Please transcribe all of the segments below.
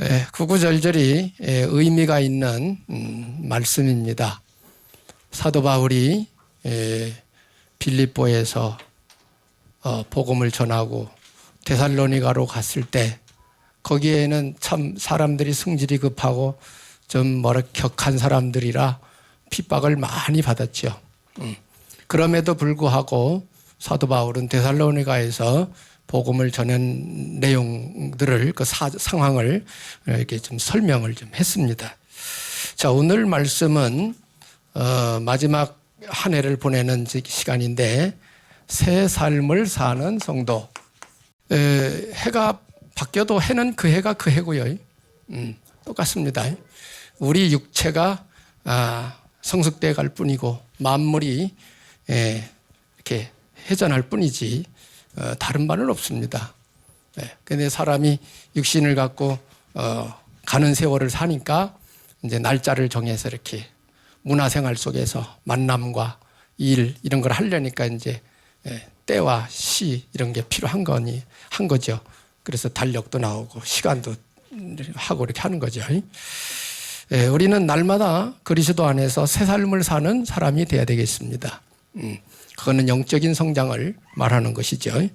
예, 구구절절이 예, 의미가 있는 음, 말씀입니다. 사도 바울이 예, 빌립보에서 어, 복음을 전하고 데살로니가로 갔을 때 거기에는 참 사람들이 성질이 급하고 좀 뭐라 격한 사람들이라 핍박을 많이 받았죠. 음. 그럼에도 불구하고 사도 바울은 데살로니가에서 복음을 전한 내용들을 그 사- 상황을 이렇게 좀 설명을 좀 했습니다. 자 오늘 말씀은 어, 마지막 한 해를 보내는 지- 시간인데 새 삶을 사는 성도. 에, 해가 바뀌어도 해는 그 해가 그 해고요. 음, 똑같습니다. 우리 육체가 아, 성숙돼 갈 뿐이고 만물이 에, 이렇게 회전할 뿐이지 어, 다른 바는 없습니다. 네. 근데 사람이 육신을 갖고 어, 가는 세월을 사니까 이제 날짜를 정해서 이렇게 문화생활 속에서 만남과 일 이런 걸 하려니까 이제 예, 때와 시 이런 게 필요한 거니 한 거죠. 그래서 달력도 나오고 시간도 하고 이렇게 하는 거죠. 예, 우리는 날마다 그리스도 안에서 새 삶을 사는 사람이 돼야 되겠습니다. 음, 그거는 영적인 성장을 말하는 것이죠.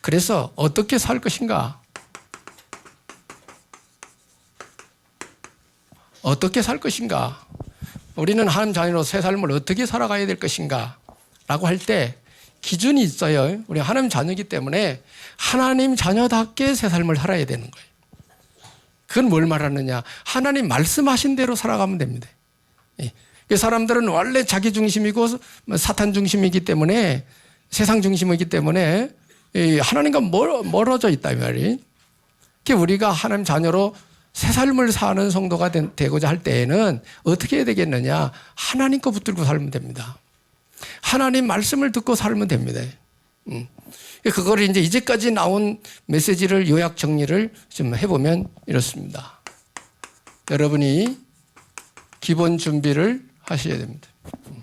그래서 어떻게 살 것인가? 어떻게 살 것인가? 우리는 하나님 자녀로 새 삶을 어떻게 살아가야 될 것인가? 라고 할 때 기준이 있어요. 우리 하나님 자녀이기 때문에 하나님 자녀답게 새 삶을 살아야 되는 거예요. 그건 뭘 말하느냐? 하나님 말씀하신 대로 살아가면 됩니다. 예. 그 사람들은 원래 자기 중심이고 사탄 중심이기 때문에 세상 중심이기 때문에 이 하나님과 멀- 멀어져 있다 이 말이. 그 우리가 하나님 자녀로 새 삶을 사는 성도가 된- 되고자 할 때에는 어떻게 해야 되겠느냐? 하나님 거 붙들고 살면 됩니다. 하나님 말씀을 듣고 살면 됩니다. 음. 그걸 이제 이제까지 나온 메시지를 요약 정리를 좀 해보면 이렇습니다. 여러분이 기본 준비를 하셔야 됩니다. 음.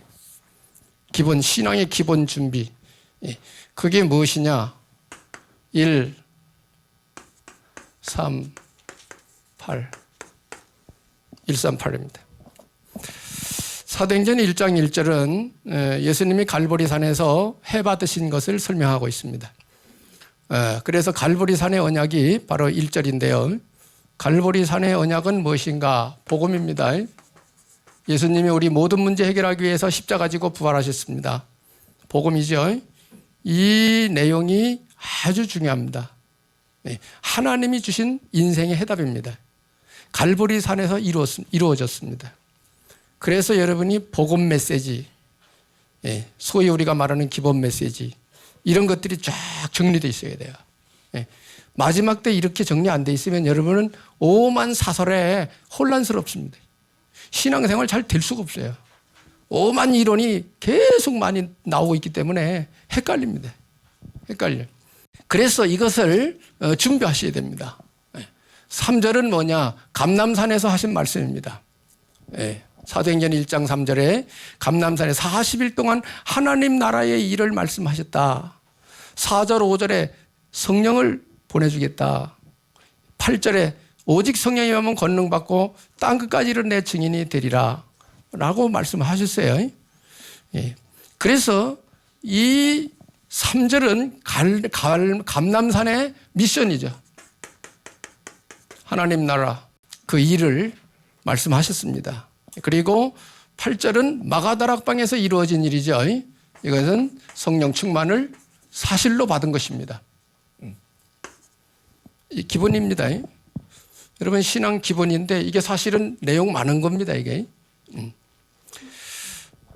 기본 신앙의 기본 준비. 예. 그게 무엇이냐? 1, 3, 8. 138입니다. 사도행전 1장 1절은 예수님이 갈보리산에서 해 받으신 것을 설명하고 있습니다. 에, 그래서 갈보리산의 언약이 바로 1절인데요. 갈보리산의 언약은 무엇인가? 복음입니다. 예수님이 우리 모든 문제 해결하기 위해서 십자가 지고 부활하셨습니다. 복음이죠. 이 내용이 아주 중요합니다. 네, 하나님이 주신 인생의 해답입니다. 갈보리 산에서 이루었, 이루어졌습니다. 그래서 여러분이 복음 메시지, 예, 소위 우리가 말하는 기본 메시지, 이런 것들이 쫙 정리되어 있어야 돼요. 예, 마지막 때 이렇게 정리 안 돼 있으면 여러분은 오만 사설에 혼란스럽습니다. 신앙생활 잘 될 수가 없어요. 오만 이론이 계속 많이 나오고 있기 때문에 헷갈립니다. 헷갈려. 그래서 이것을 어, 준비하셔야 됩니다. 3절은 뭐냐? 감남산에서 하신 말씀입니다. 예, 사도행전 1장 3절에 감남산에 40일 동안 하나님 나라의 일을 말씀하셨다. 4절 5절에 성령을 보내주겠다. 8절에 오직 성령이 오면 권능 받고 땅 끝까지를 내 증인이 되리라. 라고 말씀하셨어요. 예. 그래서 이 3절은 갈, 갈, 감남산의 미션이죠. 하나님 나라 그 일을 말씀하셨습니다. 그리고 8절은 마가다락방에서 이루어진 일이죠. 이것은 성령 충만을 사실로 받은 것입니다. 이 기본입니다. 여러분 신앙 기본인데 이게 사실은 내용 많은 겁니다. 이게 음.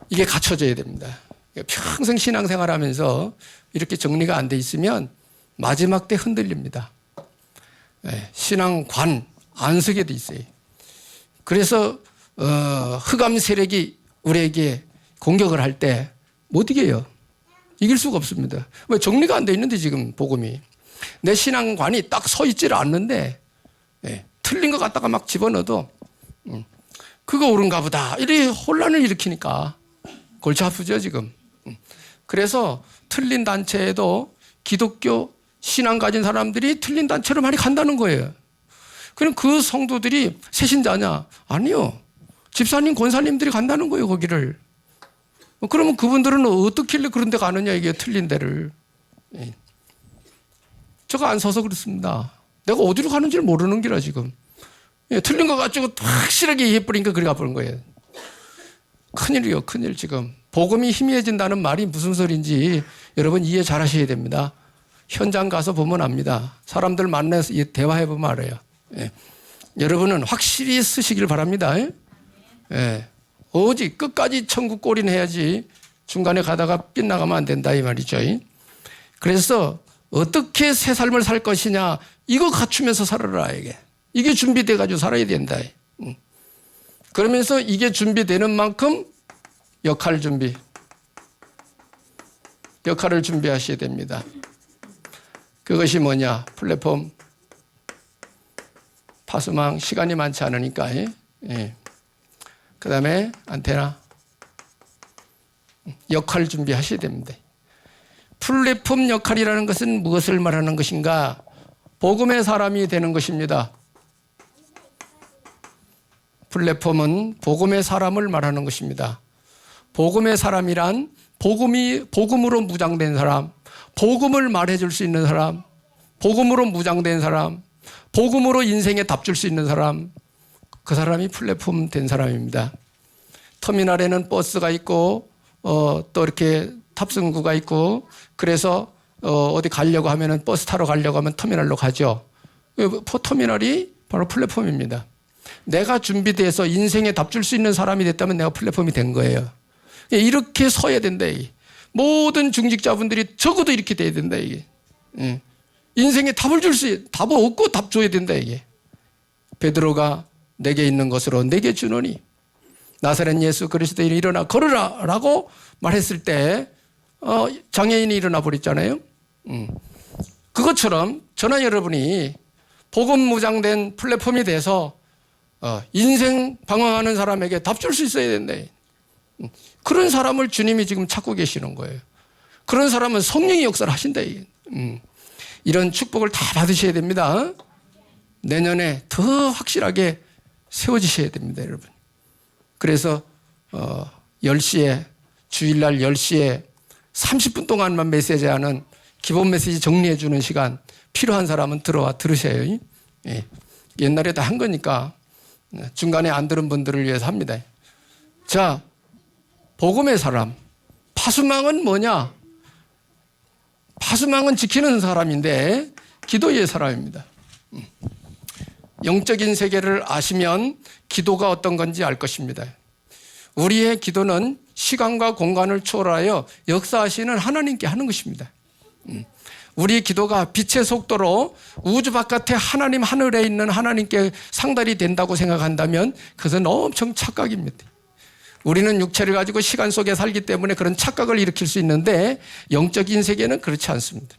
이게 갖춰져야 됩니다. 평생 신앙생활하면서 이렇게 정리가 안 돼 있으면 마지막 때 흔들립니다. 예, 신앙관 안석에 돼 있어요. 그래서 어, 흑암 세력이 우리에게 공격을 할 때 못 이겨요. 이길 수가 없습니다. 왜 정리가 안 돼 있는데 지금 복음이 내 신앙관이 딱 서 있지를 않는데 예, 틀린 것 갖다가 막 집어넣어도 음, 그거 옳은가 보다 이래 혼란을 일으키니까 골치 아프죠 지금. 음, 그래서 틀린 단체에도 기독교 신앙 가진 사람들이 틀린 단체로 많이 간다는 거예요. 그럼 그 성도들이 새신자냐? 아니요. 집사님, 권사님들이 간다는 거예요, 거기를. 어, 그러면 그분들은 어떻길래 그런 데 가느냐, 이게 틀린 데를. 예. 제가 안 서서 그렇습니다. 내가 어디로 가는지를 모르는 기라, 지금. 예, 틀린 거 가지고 확실하게 이해해버리니까 그래 가버린 거예요. 큰일이요, 큰일 지금. 복음이 희미해진다는 말이 무슨 소리인지 여러분 이해 잘 하셔야 됩니다. 현장 가서 보면 압니다. 사람들 만나서 이 대화해 보면 알아요. 예. 여러분은 확실히 쓰시길 바랍니다. 예? 예. 오직 끝까지 천국 꼴인 해야지 중간에 가다가 빗나가면 안 된다 이 말이죠. 그래서 어떻게 새 삶을 살 것이냐 이거 갖추면서 살아라 이게 이게 준비돼 가지고 살아야 된다. 음. 그러면서 이게 준비되는 만큼 역할 준비 역할을 준비하셔야 됩니다. 그것이 뭐냐 플랫폼 파수망 시간이 많지 않으니까 예. 예. 그다음에 안테나 역할 준비하셔야 됩니다. 플랫폼 역할이라는 것은 무엇을 말하는 것인가? 복음의 사람이 되는 것입니다. 플랫폼은 복음의 사람을 말하는 것입니다. 복음의 사람이란 복음이 복음으로 무장된 사람, 복음을 말해줄 수 있는 사람, 복음으로 무장된 사람, 복음으로 인생에 답 줄 수 있는 사람, 그 사람이 플랫폼 된 사람입니다. 터미널에는 버스가 있고 어, 또 이렇게 탑승구가 있고 그래서 어, 어디 가려고 하면은 버스 타러 가려고 하면 터미널로 가죠. 그 터미널이 바로 플랫폼입니다. 내가 준비돼서 인생에 답줄 수 있는 사람이 됐다면 내가 플랫폼이 된 거예요. 이렇게 서야 된다. 이게. 모든 중직자분들이 적어도 이렇게 돼야 된다. 이게. 예. 인생에 답을 줄 수, 답을 얻고 답 줘야 된다. 이게. 베드로가 내게 있는 것으로 내게 주노니 나사렛 예수 그리스도인이 일어나 걸으라 라고 말했을 때 어, 장애인이 일어나 버렸잖아요. 음. 그것처럼 저나 여러분이 복음 무장된 플랫폼이 돼서 어, 인생 방황하는 사람에게 답 줄 수 있어야 된다. 음. 그런 사람을 주님이 지금 찾고 계시는 거예요. 그런 사람은 성령의 역사를 하신다. 음. 이런 축복을 다 받으셔야 됩니다. 내년에 더 확실하게 세워지셔야 됩니다, 여러분. 그래서 어 10시에 주일날 10시에 30분 동안만 메시지하는 기본 메시지 정리해 주는 시간 필요한 사람은 들어와 들으셔요. 예. 옛날에 다 한 거니까 중간에 안 들은 분들을 위해서 합니다. 자, 복음의 사람. 파수망은 뭐냐? 파수망은 지키는 사람인데 기도의 사람입니다. 음. 영적인 세계를 아시면 기도가 어떤 건지 알 것입니다. 우리의 기도는 시간과 공간을 초월하여 역사하시는 하나님께 하는 것입니다. 음. 우리의 기도가 빛의 속도로 우주 바깥에 하나님 하늘에 있는 하나님께 상달이 된다고 생각한다면 그것은 엄청 착각입니다. 우리는 육체를 가지고 시간 속에 살기 때문에 그런 착각을 일으킬 수 있는데 영적인 세계는 그렇지 않습니다.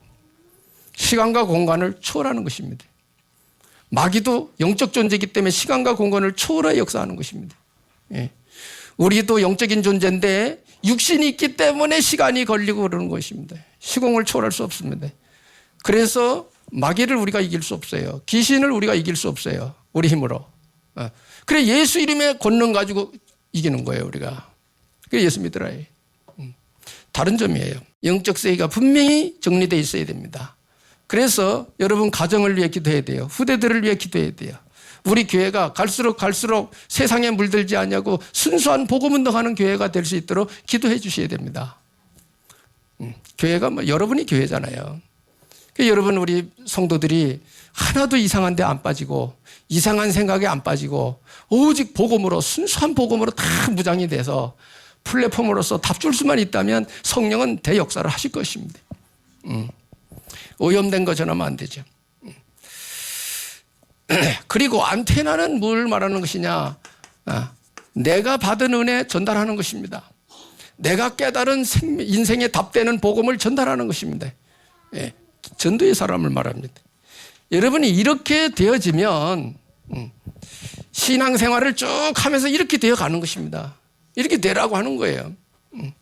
시간과 공간을 초월하는 것입니다. 마귀도 영적 존재이기 때문에 시간과 공간을 초월해 역사하는 것입니다. 예. 우리도 영적인 존재인데 육신이 있기 때문에 시간이 걸리고 그러는 것입니다. 시공을 초월할 수 없습니다. 그래서 마귀를 우리가 이길 수 없어요. 귀신을 우리가 이길 수 없어요. 우리 힘으로. 어. 그래 예수 이름의 권능 가지고 이기는 거예요 우리가. 그래 예수 믿으라. 음. 다른 점이에요. 영적 세계가 분명히 정리되어 있어야 됩니다. 그래서 여러분 가정을 위해 기도해야 돼요. 후대들을 위해 기도해야 돼요. 우리 교회가 갈수록 갈수록 세상에 물들지 않냐고 순수한 복음 운동하는 교회가 될 수 있도록 기도해 주셔야 됩니다. 음, 교회가 뭐 여러분이 교회잖아요. 그러니까 여러분 우리 성도들이 하나도 이상한 데 안 빠지고 이상한 생각에 안 빠지고 오직 복음으로 순수한 복음으로 다 무장이 돼서 플랫폼으로서 답줄 수만 있다면 성령은 대역사를 하실 것입니다. 음. 오염된 거 전하면 안 되죠. 음. 그리고 안테나는 뭘 말하는 것이냐? 아, 내가 받은 은혜 전달하는 것입니다. 내가 깨달은 인생의 답되는 복음을 전달하는 것입니다. 예, 전도의 사람을 말합니다. 여러분이 이렇게 되어지면 음, 신앙생활을 쭉 하면서 이렇게 되어 가는 것입니다. 이렇게 되라고 하는 거예요. 음.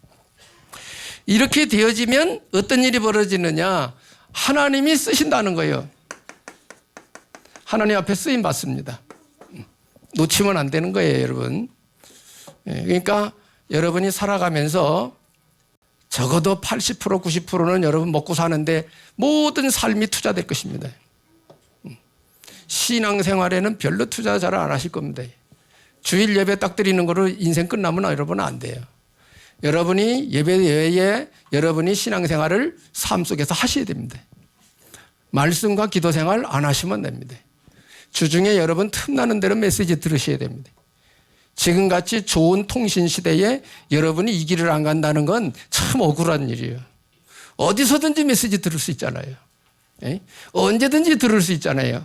이렇게 되어지면 어떤 일이 벌어지느냐? 하나님이 쓰신다는 거예요. 하나님 앞에 쓰임 받습니다. 놓치면 안 되는 거예요, 여러분. 예, 그러니까 여러분이 살아가면서 적어도 80% 90%는 여러분 먹고 사는데 모든 삶이 투자될 것입니다. 음. 신앙생활에는 별로 투자 잘 안 하실 겁니다. 주일 예배 딱 드리는 거로 인생 끝나면 여러분 안 돼요. 여러분이 예배 외에 여러분이 신앙생활을 삶 속에서 하셔야 됩니다. 말씀과 기도 생활 안 하시면 됩니다. 주중에 여러분 틈나는 대로 메시지 들으셔야 됩니다. 지금같이 좋은 통신 시대에 여러분이 이 길을 안 간다는 건 참 억울한 일이에요. 어디서든지 메시지 들을 수 있잖아요. 예? 언제든지 들을 수 있잖아요.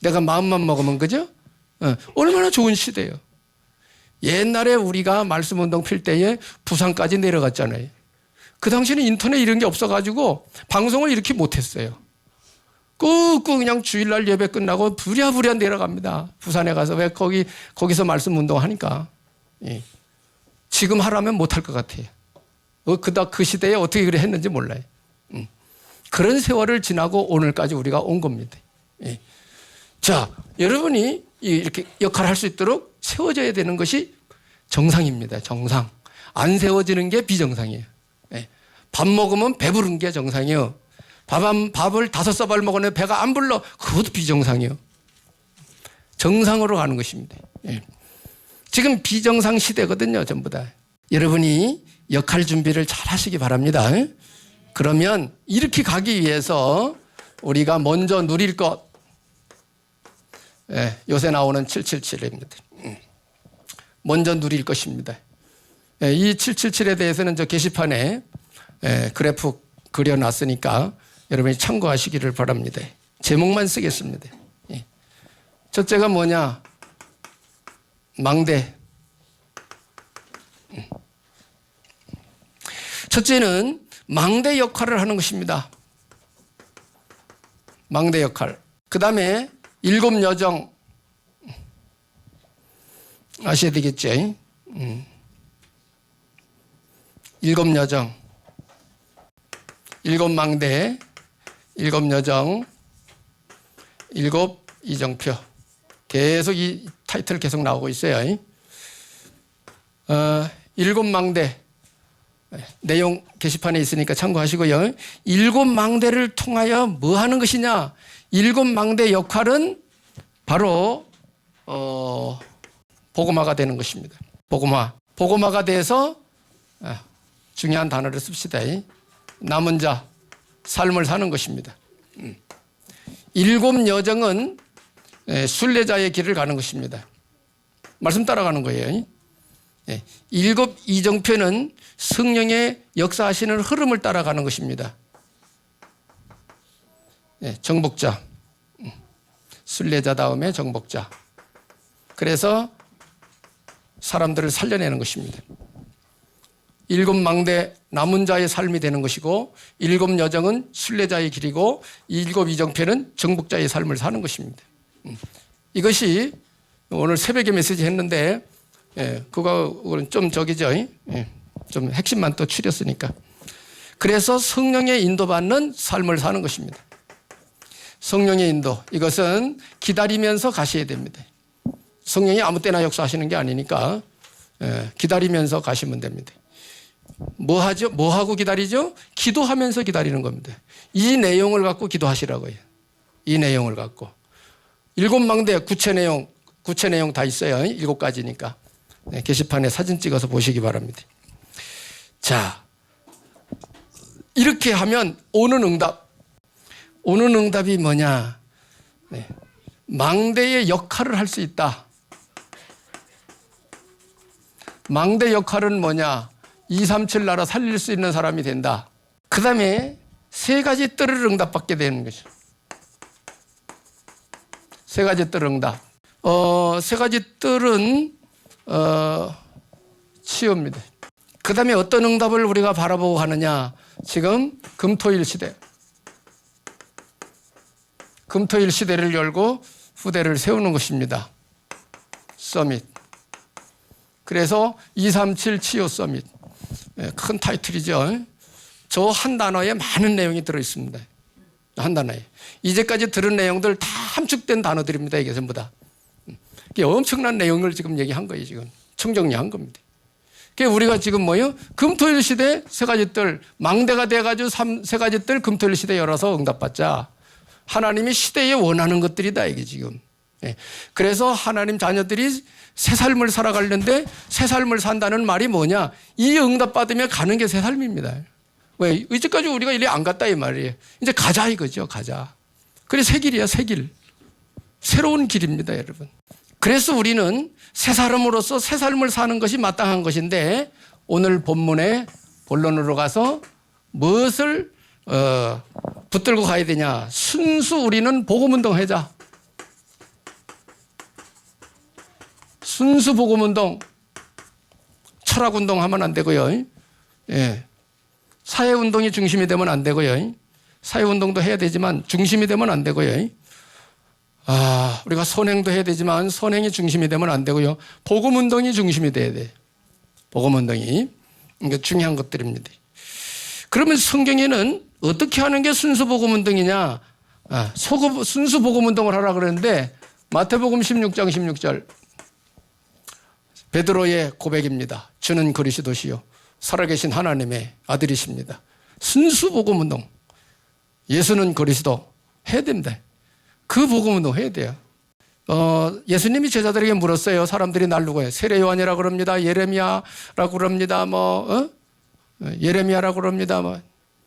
내가 마음만 먹으면 그죠? 어, 얼마나 좋은 시대예요. 옛날에 우리가 말씀 운동 필 때에 부산까지 내려갔잖아요. 그 당시에는 인터넷 이런 게 없어가지고 방송을 이렇게 못했어요. 꾹꾹 그냥 주일날 예배 끝나고 부랴부랴 내려갑니다. 부산에 가서 왜 거기 거기서 말씀 운동하니까 예. 지금 하라면 못할 것 같아요. 어, 그다 그 시대에 어떻게 그래 했는지 몰라요. 음. 그런 세월을 지나고 오늘까지 우리가 온 겁니다. 예. 자, 여러분이 이렇게 역할을 할 수 있도록 세워져야 되는 것이 정상입니다. 정상. 안 세워지는 게 비정상이에요. 예. 밥 먹으면 배부른 게 정상이에요. 밥, 한, 밥을 다섯 사발 먹었는데 배가 안 불러. 그것도 비정상이에요. 정상으로 가는 것입니다. 예. 지금 비정상 시대거든요, 전부 다. 여러분이 역할 준비를 잘 하시기 바랍니다. 그러면 이렇게 가기 위해서 우리가 먼저 누릴 것, 예, 요새 나오는 777입니다. 먼저 누릴 것입니다. 예, 이 777에 대해서는 저 게시판에 예, 그래프 그려놨으니까 여러분이 참고하시기를 바랍니다. 제목만 쓰겠습니다. 예. 첫째가 뭐냐? 망대. 음. 첫째는 망대 역할을 하는 것입니다. 망대 역할. 그 다음에 일곱 여정. 아셔야 되겠죠? 음. 일곱 여정. 일곱 망대. 일곱 여정. 일곱 이정표. 계속 이 타이틀 계속 나오고 있어요. 어, 일곱 망대. 내용 게시판에 있으니까 참고하시고요. 일곱 망대를 통하여 뭐 하는 것이냐? 일곱 망대 역할은 바로 어, 복음화가 되는 것입니다. 복음화. 복음화가 돼서 아, 중요한 단어를 씁시다. 남은 자 삶을 사는 것입니다. 음. 일곱 여정은 예, 순례자의 길을 가는 것입니다. 말씀 따라가는 거예요. 예, 일곱 이정표는 성령의 역사하시는 흐름을 따라가는 것입니다. 예, 정복자, 음, 순례자 다음에 정복자. 그래서 사람들을 살려내는 것입니다. 일곱 망대 남은 자의 삶이 되는 것이고 일곱 여정은 순례자의 길이고 일곱 이정표는 정복자의 삶을 사는 것입니다. 음, 이것이 오늘 새벽에 메시지 했는데 예, 그거는 좀 저기죠. 예, 좀 핵심만 또 추렸으니까. 그래서 성령의 인도받는 삶을 사는 것입니다. 성령의 인도. 이것은 기다리면서 가셔야 됩니다. 성령이 아무 때나 역사하시는 게 아니니까 예, 기다리면서 가시면 됩니다. 뭐 하죠? 뭐 하고 기다리죠? 기도하면서 기다리는 겁니다. 이 내용을 갖고 기도하시라고요. 이 내용을 갖고. 일곱 망대 구체 내용, 구체 내용 다 있어요. 일곱 가지니까. 네, 게시판에 사진 찍어서 보시기 바랍니다. 자, 이렇게 하면 오는 응답. 오는 응답이 뭐냐? 네, 망대의 역할을 할 수 있다. 망대 역할은 뭐냐? 237 나라 살릴 수 있는 사람이 된다. 그 다음에 세 가지 뜰을 응답받게 되는 거죠. 세 가지 뜰 응답. 어, 세 가지 뜰은 어, 치유입니다. 그 다음에 어떤 응답을 우리가 바라보고 하느냐. 지금 금토일 시대. 금토일 시대를 열고 후대를 세우는 것입니다. 서밋. 그래서 237 치유 서밋. 큰 타이틀이죠. 저 한 단어에 많은 내용이 들어 있습니다. 한다나요. 이제까지 들은 내용들 다 함축된 단어들입니다. 이게 전부 다. 엄청난 내용을 지금 얘기한 거예요. 지금 총정리한 겁니다. 그 우리가 지금 뭐요? 금토일 시대 세 가지 뜰 망대가 돼가지고 삼, 세 가지 뜰 금토일 시대 열어서 응답받자. 하나님이 시대에 원하는 것들이다 이게 지금. 예. 그래서 하나님 자녀들이 새 삶을 살아가려는데 새 삶을 산다는 말이 뭐냐? 이 응답 받으면 가는 게 새 삶입니다. 왜? 이제까지 우리가 이리 안 갔다 이 말이에요. 이제 가자 이거죠. 가자. 그래 새 길이야 새 길. 새로운 길입니다, 여러분. 그래서 우리는 새 사람으로서 새 삶을 사는 것이 마땅한 것인데 오늘 본문의 본론으로 가서 무엇을 어, 붙들고 가야 되냐? 순수 우리는 복음 운동 하자. 순수 복음 운동, 철학 운동 하면 안 되고요. 예. 사회 운동이 중심이 되면 안 되고요. 사회 운동도 해야 되지만 중심이 되면 안 되고요. 아, 우리가 선행도 해야 되지만 선행이 중심이 되면 안 되고요. 복음 운동이 중심이 돼야 돼. 복음 운동이. 이게 중요한 것들입니다. 그러면 성경에는 어떻게 하는 게 순수 복음 운동이냐? 아, 소급, 순수 복음 운동을 하라 그랬는데 마태복음 16장 16절 베드로의 고백입니다. 주는 그리스도시요 살아계신 하나님의 아들이십니다. 순수 복음 운동. 예수는 그리스도 해야 됩니다. 그 복음 운동 해야 돼요. 어, 예수님이 제자들에게 물었어요. 사람들이 날 누구예요? 세례 요한이라고 그럽니다. 예레미야라고 그럽니다. 뭐 어? 예레미야라고 그럽니다. 뭐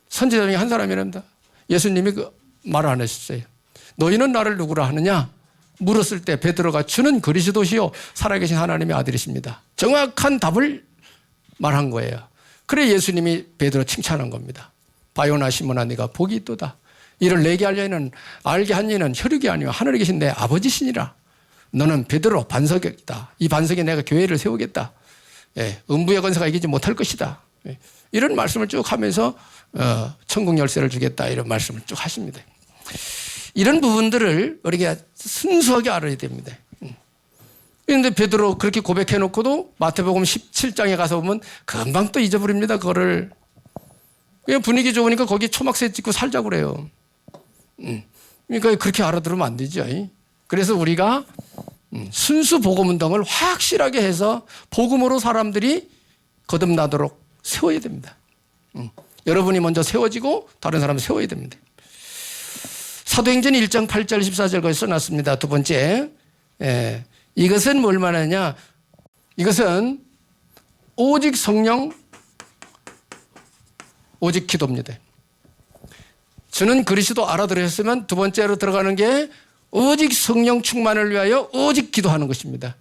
선지자 중에 한 사람이랍니다. 예수님이 그말안 하셨어요. 너희는 나를 누구라 하느냐? 물었을 때 베드로가 주는 그리스도시요 살아계신 하나님의 아들이십니다. 정확한 답을 말한 거예요. 그래 예수님이 베드로 칭찬한 겁니다. 바요나 시몬아 네가 복이 있도다. 이를 내게 알려는 알게 한 이는 혈육이 아니요 하늘에 계신 내 아버지시니라. 너는 베드로 반석이다. 이 반석에 내가 교회를 세우겠다. 예, 음부의 권세가 이기지 못할 것이다. 예, 이런 말씀을 쭉 하면서 어, 천국 열쇠를 주겠다 이런 말씀을 쭉 하십니다. 이런 부분들을 우리가 순수하게 알아야 됩니다. 그런데 베드로 그렇게 고백해 놓고도 마태복음 17장에 가서 보면 금방 또 잊어버립니다. 그거를. 그냥 분위기 좋으니까 거기 초막새 찍고 살자고 그래요. 음. 그러니까 그렇게 알아들으면 안 되죠. 그래서 우리가 음, 순수 복음 운동을 확실하게 해서 복음으로 사람들이 거듭나도록 세워야 됩니다. 음. 여러분이 먼저 세워지고 다른 사람 세워야 됩니다. 사도행전 1장 8절 14절 거기 써놨습니다. 두 번째. 예. 이것은 뭘 말하냐? 이것은 오직 성령, 오직 기도입니다. 저는 그리스도 알아들으셨으면 두 번째로 들어가는 게 오직 성령 충만을 위하여 오직 기도하는 것입니다.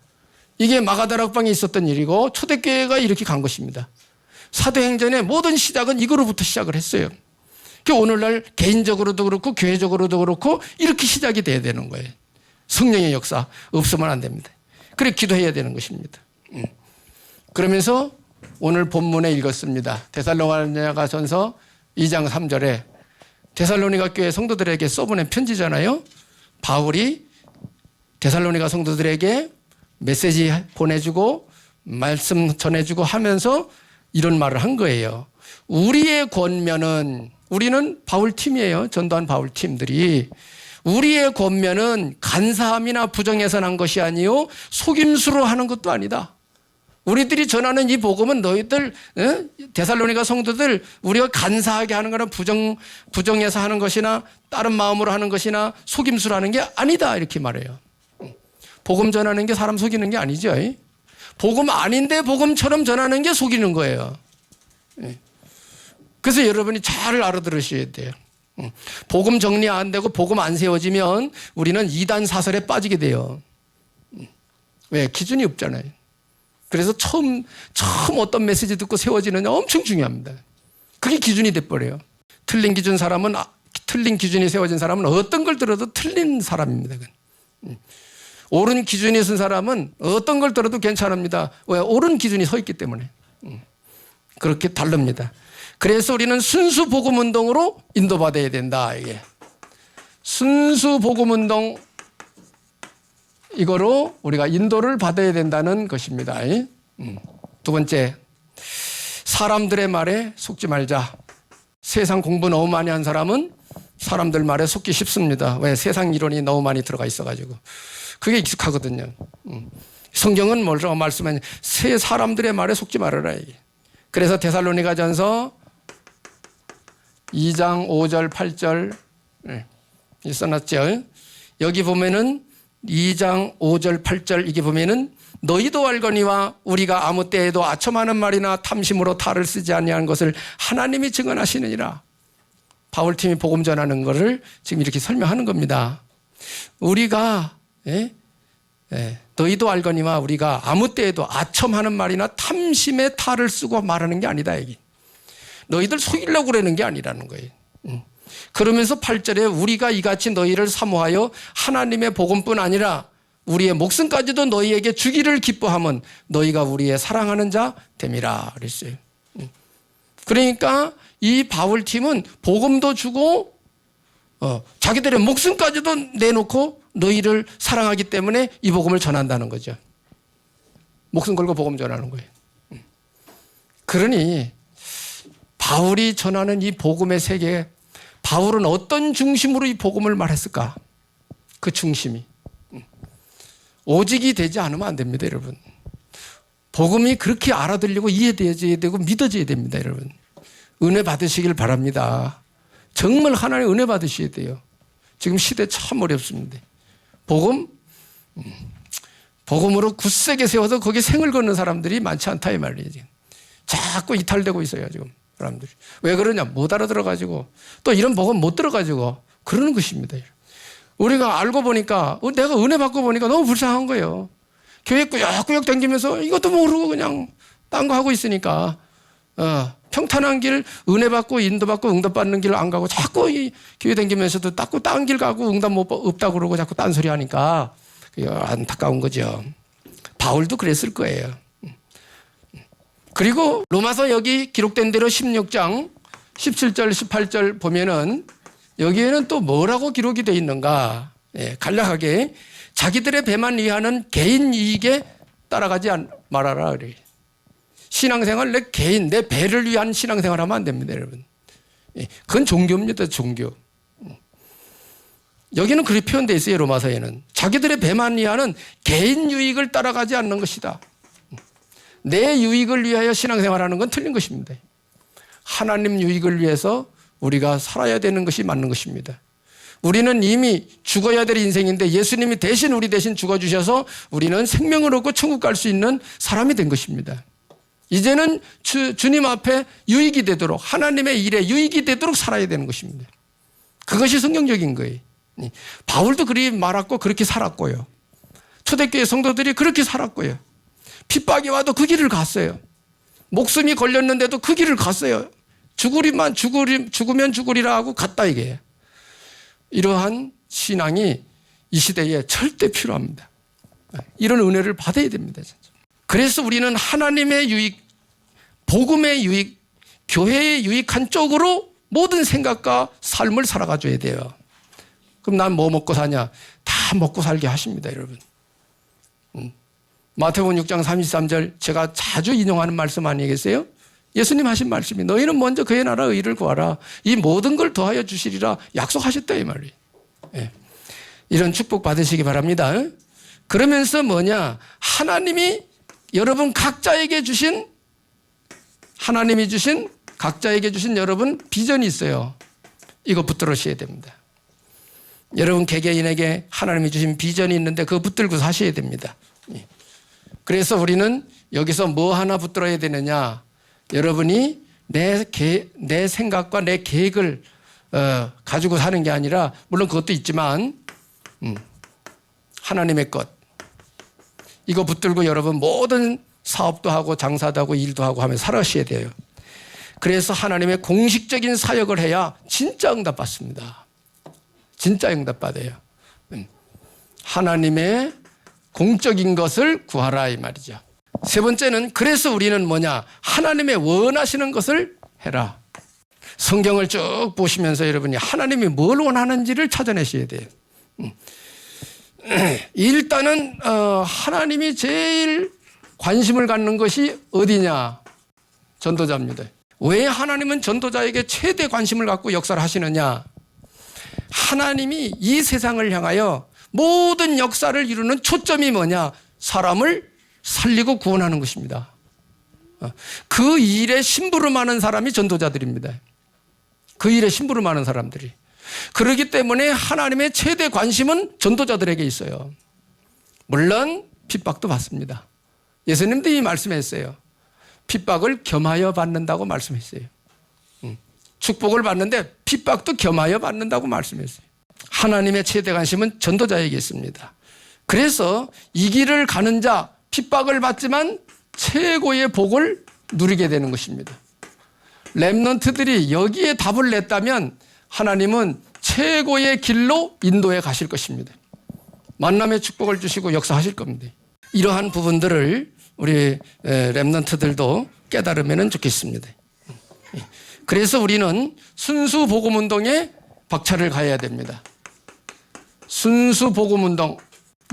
이게 마가다락방에 있었던 일이고 초대교회가 이렇게 간 것입니다. 사도행전의 모든 시작은 이거로부터 시작을 했어요. 그 오늘날 개인적으로도 그렇고 교회적으로도 그렇고 이렇게 시작이 돼야 되는 거예요. 성령의 역사 없으면 안 됩니다. 그래 기도해야 되는 것입니다. 음. 그러면서 오늘 본문에 읽었습니다. 데살로니가 전서 2장 3절에 데살로니가 교회 성도들에게 써보낸 편지잖아요. 바울이 데살로니가 성도들에게 메시지 보내주고 말씀 전해주고 하면서 이런 말을 한 거예요. 우리의 권면은 우리는 바울 팀이에요. 전도한 바울 팀들이 우리의 권면은 간사함이나 부정해서 난 것이 아니요 속임수로 하는 것도 아니다. 우리들이 전하는 이 복음은 너희들 에? 데살로니가 성도들 우리가 간사하게 하는 거나 부정 부정해서 하는 것이나 다른 마음으로 하는 것이나 속임수로 하는 게 아니다 이렇게 말해요. 복음 전하는 게 사람 속이는 게 아니죠. 복음 아닌데 복음처럼 전하는 게 속이는 거예요. 그래서 여러분이 잘 알아들으셔야 돼요. 복음 정리 안 되고 복음 안 세워지면 우리는 이단 사설에 빠지게 돼요. 왜? 기준이 없잖아요. 그래서 처음, 처음 어떤 메시지 듣고 세워지느냐 엄청 중요합니다. 그게 기준이 돼버려요. 틀린 기준 사람은, 아, 틀린 기준이 세워진 사람은 어떤 걸 들어도 틀린 사람입니다. 옳은 기준이 쓴 사람은 어떤 걸 들어도 괜찮습니다. 왜? 옳은 기준이 서 있기 때문에. 그렇게 다릅니다. 그래서 우리는 순수 복음 운동으로 인도받아야 된다. 이게 순수 복음 운동 이거로 우리가 인도를 받아야 된다는 것입니다. 음. 두 번째 사람들의 말에 속지 말자. 세상 공부 너무 많이 한 사람은 사람들 말에 속기 쉽습니다. 왜 세상 이론이 너무 많이 들어가 있어가지고 그게 익숙하거든요. 음. 성경은 뭐라고 말씀하냐? 새 사람들의 말에 속지 말아라 이게. 그래서 데살로니가전서 2장 5절 8절 네, 써놨죠. 여기 보면은 2장 5절 8절 이게 보면은 너희도 알거니와 우리가 아무 때에도 아첨하는 말이나 탐심으로 탈을 쓰지 아니하는 것을 하나님이 증언하시느니라. 바울팀이 복음 전하는 것을 지금 이렇게 설명하는 겁니다. 우리가 예? 예, 너희도 알거니와 우리가 아무 때에도 아첨하는 말이나 탐심의 탈을 쓰고 말하는 게 아니다 여기. 너희들 속이려고 그러는 게 아니라는 거예요. 음. 그러면서 8절에 우리가 이같이 너희를 사모하여 하나님의 복음뿐 아니라 우리의 목숨까지도 너희에게 주기를 기뻐하면 너희가 우리의 사랑하는 자 됨이라 그랬어요. 음. 그러니까 이 바울 팀은 복음도 주고 어, 자기들의 목숨까지도 내놓고 너희를 사랑하기 때문에 이 복음을 전한다는 거죠. 목숨 걸고 복음 전하는 거예요. 음. 그러니 바울이 전하는 이 복음의 세계, 바울은 어떤 중심으로 이 복음을 말했을까? 그 중심이. 음. 오직이 되지 않으면 안 됩니다, 여러분. 복음이 그렇게 알아들리고 이해되어져야 되고 믿어져야 됩니다, 여러분. 은혜 받으시길 바랍니다. 정말 하나님 은혜 받으셔야 돼요. 지금 시대 참 어렵습니다. 복음, 음, 복음으로 굳세게 세워서 거기에 생을 걷는 사람들이 많지 않다 이 말이에요. 지금. 자꾸 이탈되고 있어요 지금 사람들이. 왜 그러냐? 못 알아들어가지고 또 이런 복음 못 들어가지고 그러는 것입니다. 우리가 알고 보니까 어, 내가 은혜 받고 보니까 너무 불쌍한 거예요. 교회 꾸역꾸역 다니면서 이것도 모르고 그냥 딴 거 하고 있으니까 어, 평탄한 길 은혜 받고 인도 받고 응답 받는 길 안 가고 자꾸 이 교회 다니면서도 자꾸 딴 길 가고 응답 못 받- 없다 그러고 자꾸 딴 소리 하니까 그게 안타까운 거죠. 바울도 그랬을 거예요. 그리고 로마서 여기 기록된 대로 16장 17절 18절 보면은 여기에는 또 뭐라고 기록이 되어 있는가? 예, 간략하게 자기들의 배만 위하는 개인 이익에 따라가지 않- 말아라 그래. 신앙생활 내 개인 내 배를 위한 신앙생활 하면 안 됩니다, 여러분. 예, 그건 종교입니다, 종교. 음. 여기는 그렇게 표현되어 있어요, 로마서에는. 자기들의 배만 위하는 개인 유익을 따라가지 않는 것이다. 내 유익을 위하여 신앙생활하는 건 틀린 것입니다. 하나님 유익을 위해서 우리가 살아야 되는 것이 맞는 것입니다. 우리는 이미 죽어야 될 인생인데 예수님이 대신 우리 대신 죽어주셔서 우리는 생명을 얻고 천국 갈 수 있는 사람이 된 것입니다. 이제는 주, 주님 앞에 유익이 되도록 하나님의 일에 유익이 되도록 살아야 되는 것입니다. 그것이 성경적인 거예요. 예. 바울도 그리 말았고 그렇게 살았고요. 초대교회 성도들이 그렇게 살았고요. 핍박이 와도 그 길을 갔어요. 목숨이 걸렸는데도 그 길을 갔어요. 죽으리만 죽으리 죽으면 죽으리라 하고 갔다 이게. 이러한 신앙이 이 시대에 절대 필요합니다. 이런 은혜를 받아야 됩니다. 진짜. 그래서 우리는 하나님의 유익, 복음의 유익, 교회의 유익한 쪽으로 모든 생각과 삶을 살아가줘야 돼요. 그럼 난 뭐 먹고 사냐? 다 먹고 살게 하십니다, 여러분. 마태복음 6장 33절 제가 자주 인용하는 말씀 아니겠어요? 예수님 하신 말씀이 너희는 먼저 그의 나라 의를 구하라. 이 모든 걸 더하여 주시리라 약속하셨다 이 말이. 예. 이런 축복 받으시기 바랍니다. 그러면서 뭐냐? 하나님이 여러분 각자에게 주신 하나님이 주신 각자에게 주신 여러분 비전이 있어요. 이거 붙들으셔야 됩니다. 여러분 개개인에게 하나님이 주신 비전이 있는데 그거 붙들고 사셔야 됩니다. 예. 그래서 우리는 여기서 뭐 하나 붙들어야 되느냐? 여러분이 내, 계, 내 생각과 내 계획을 어, 가지고 사는 게 아니라 물론 그것도 있지만 음, 하나님의 것 이거 붙들고 여러분 모든 사업도 하고 장사도 하고 일도 하고 하면 살아셔야 돼요. 그래서 하나님의 공식적인 사역을 해야 진짜 응답받습니다. 진짜 응답받아요. 음. 하나님의 공적인 것을 구하라 이 말이죠. 세 번째는 그래서 우리는 뭐냐? 하나님의 원하시는 것을 해라. 성경을 쭉 보시면서 여러분이 하나님이 뭘 원하는지를 찾아내셔야 돼요. 음. 일단은 어, 하나님이 제일 관심을 갖는 것이 어디냐? 전도자입니다. 왜 하나님은 전도자에게 최대 관심을 갖고 역사를 하시느냐? 하나님이 이 세상을 향하여 모든 역사를 이루는 초점이 뭐냐? 사람을 살리고 구원하는 것입니다. 어, 그 일에 심부름하는 사람이 전도자들입니다. 그 일에 심부름하는 사람들이. 그렇기 때문에 하나님의 최대 관심은 전도자들에게 있어요. 물론 핍박도 받습니다. 예수님도 이 말씀했어요. 핍박을 겸하여 받는다고 말씀했어요. 음. 축복을 받는데 핍박도 겸하여 받는다고 말씀했어요. 하나님의 최대 관심은 전도자에게 있습니다. 그래서 이 길을 가는 자 핍박을 받지만 최고의 복을 누리게 되는 것입니다. 랩런트들이 여기에 답을 냈다면 하나님은 최고의 길로 인도해 가실 것입니다. 만남의 축복을 주시고 역사하실 겁니다. 이러한 부분들을 우리 랩런트들도 깨달으면 좋겠습니다. 그래서 우리는 순수 복음 운동에 박차를 가해야 됩니다. 순수 복음 운동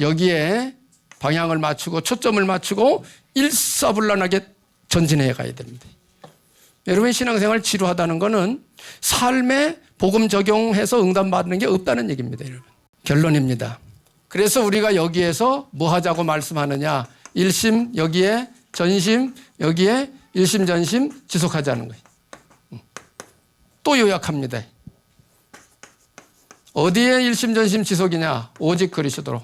여기에 방향을 맞추고 초점을 맞추고 일사불란하게 전진해 가야 됩니다. 여러분 신앙생활 지루하다는 것은 삶에 복음 적용해서 응답받는 게 없다는 얘기입니다, 여러분. 결론입니다. 그래서 우리가 여기에서 뭐 하자고 말씀하느냐? 일심 여기에 전심 여기에 일심 전심 지속하자는 거예요. 또 요약합니다. 어디에 일심 전심 지속이냐? 오직 그리스도로.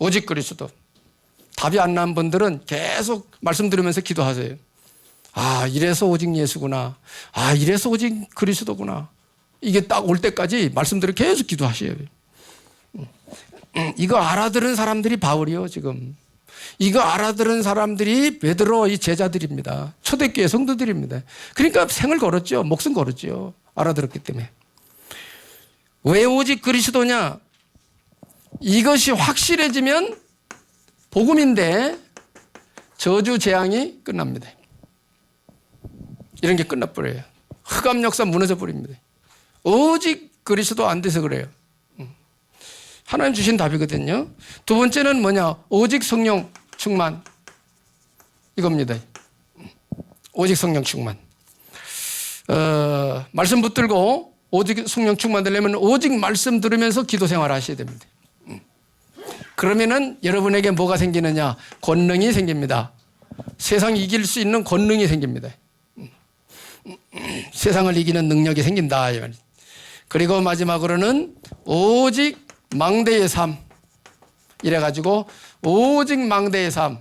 오직 그리스도. 답이 안 난 분들은 계속 말씀 들으면서 기도하세요. 아, 이래서 오직 예수구나. 아, 이래서 오직 그리스도구나. 이게 딱 올 때까지 말씀들을 계속 기도하셔야 돼요. 이거 알아들은 사람들이 바울이요, 지금. 이거 알아들은 사람들이 베드로 이 제자들입니다. 초대교회 성도들입니다. 그러니까 생을 걸었죠. 목숨 걸었죠. 알아들었기 때문에. 왜 오직 그리스도냐? 이것이 확실해지면 복음인데 저주 재앙이 끝납니다. 이런 게 끝나버려요. 흑암 역사 무너져 버립니다. 오직 그리스도 안 돼서 그래요. 음. 하나님 주신 답이거든요. 두 번째는 뭐냐? 오직 성령 충만. 이겁니다. 오직 성령 충만. 어, 말씀 붙들고 오직 성령 충만 되려면 오직 말씀 들으면서 기도 생활 하셔야 됩니다. 음. 그러면은 여러분에게 뭐가 생기느냐? 권능이 생깁니다. 세상 이길 수 있는 권능이 생깁니다. 세상을 이기는 능력이 생긴다. 그리고 마지막으로는 오직 망대의 삶. 이래가지고 오직 망대의 삶.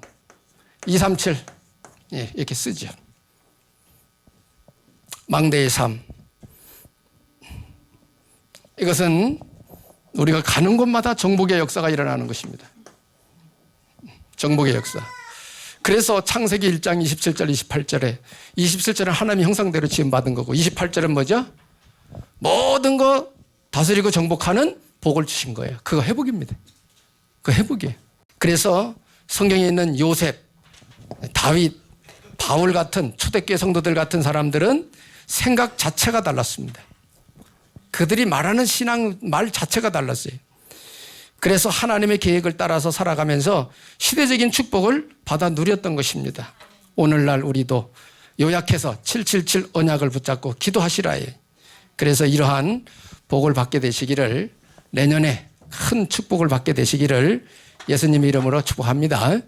237. 예, 이렇게 쓰죠. 망대의 삶. 이것은 우리가 가는 곳마다 정복의 역사가 일어나는 것입니다. 정복의 역사. 그래서 창세기 1장 27절 28절에 27절은 하나님의 형상대로 지음받은 거고 28절은 뭐죠? 모든 거 다스리고 정복하는 복을 주신 거예요. 그거 회복입니다. 그 회복이에요. 그래서 성경에 있는 요셉, 다윗, 바울 같은 초대교회 성도들 같은 사람들은 생각 자체가 달랐습니다. 그들이 말하는 신앙 말 자체가 달랐어요. 그래서 하나님의 계획을 따라서 살아가면서 시대적인 축복을 받아 누렸던 것입니다. 오늘날 우리도 요약해서 777 언약을 붙잡고 기도하시라 해. 그래서 이러한 복을 받게 되시기를 내년에 큰 축복을 받게 되시기를 예수님 이름으로 축복합니다.